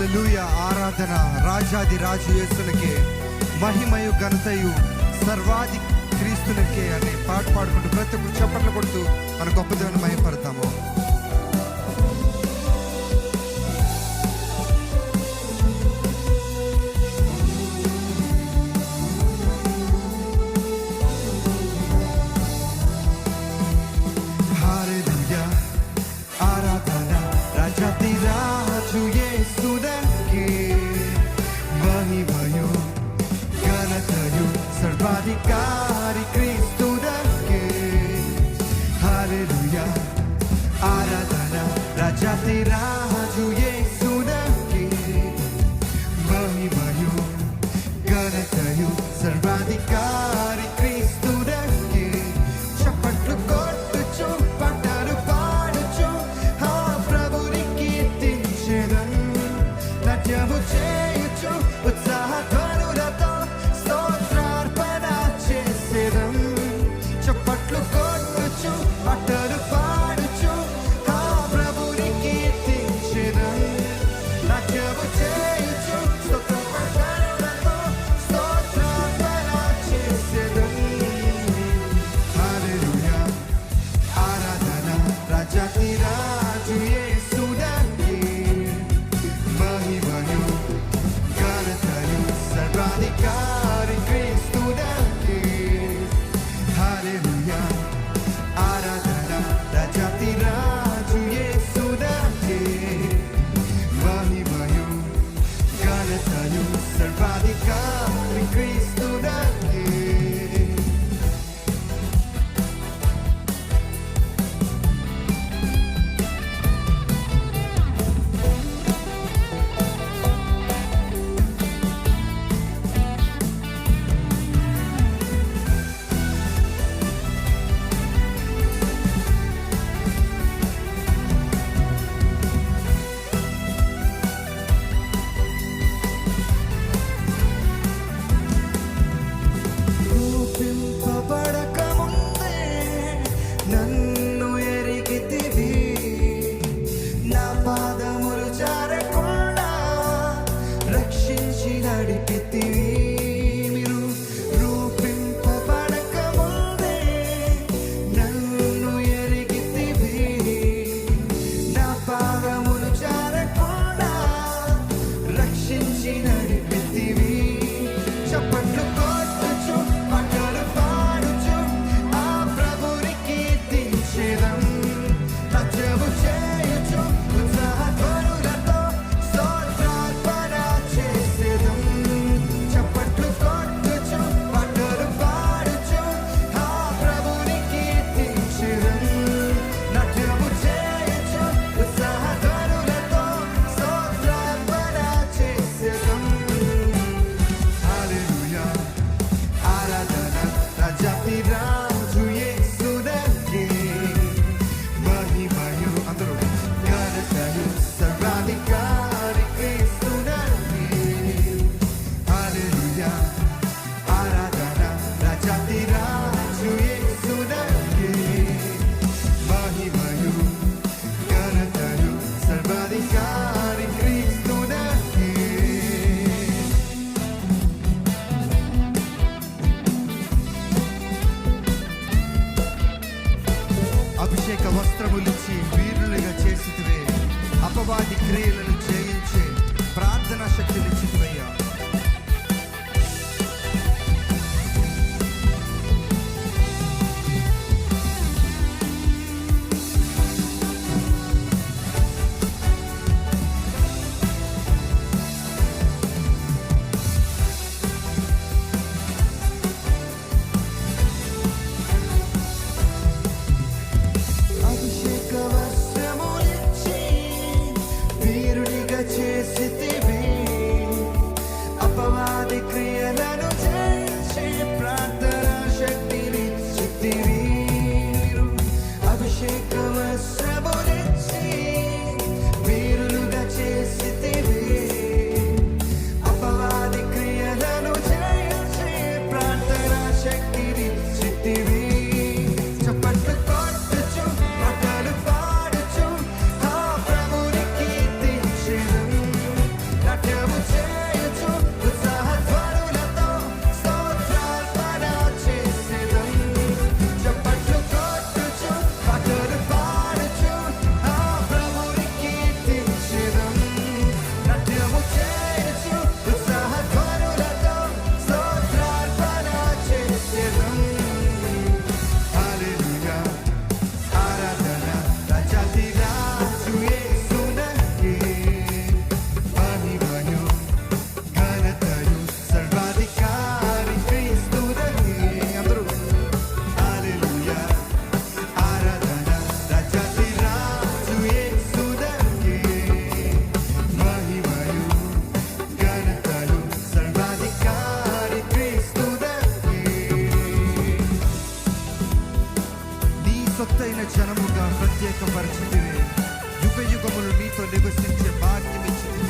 హలలుయ ఆరాధన రాజాది రాజు యేసులకే మహిమయు ఘనతయు సర్వాది క్రీస్తులకే అనే పాట పాడుకుంటూ ప్రతి ఒక్కరు చప్పట్లు కొడుతూ మన గొప్ప దేవుని మహిమపడతాము सर्वाधिकारी भयो सर्वाधिकार అభిషేక వస్త్రములిచ్చి వీరులుగా చేసితివే. అపవాది క్రియలను జయించి ప్రార్థనా శక్తినిచ్చి సొత్తైన జనముగా ప్రత్యేక పరిస్థితిని యుగ యుగములు మీతో నివసించే భాగ్యమిచ్చింది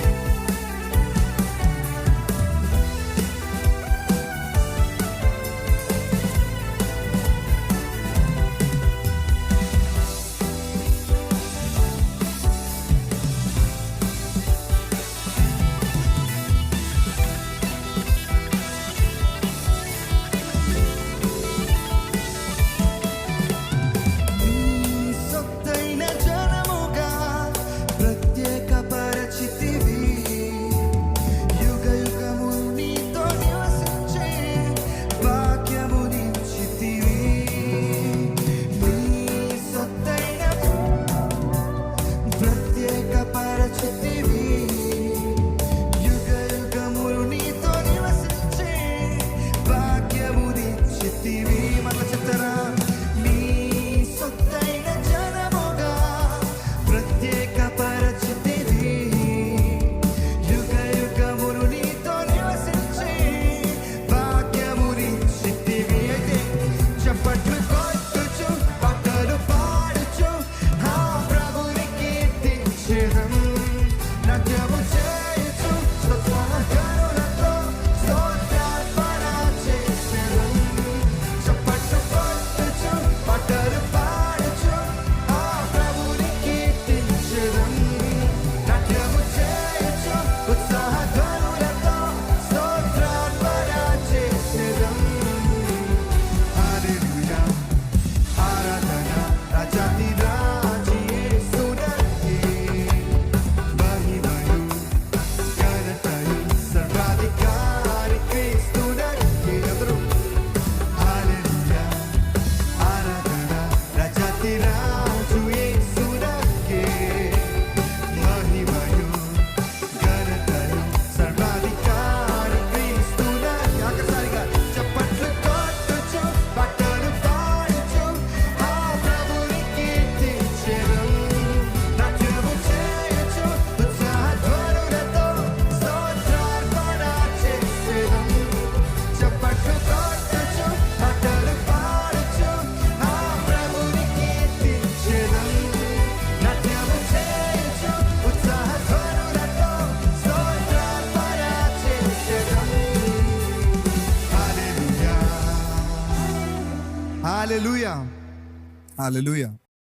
Hallelujah.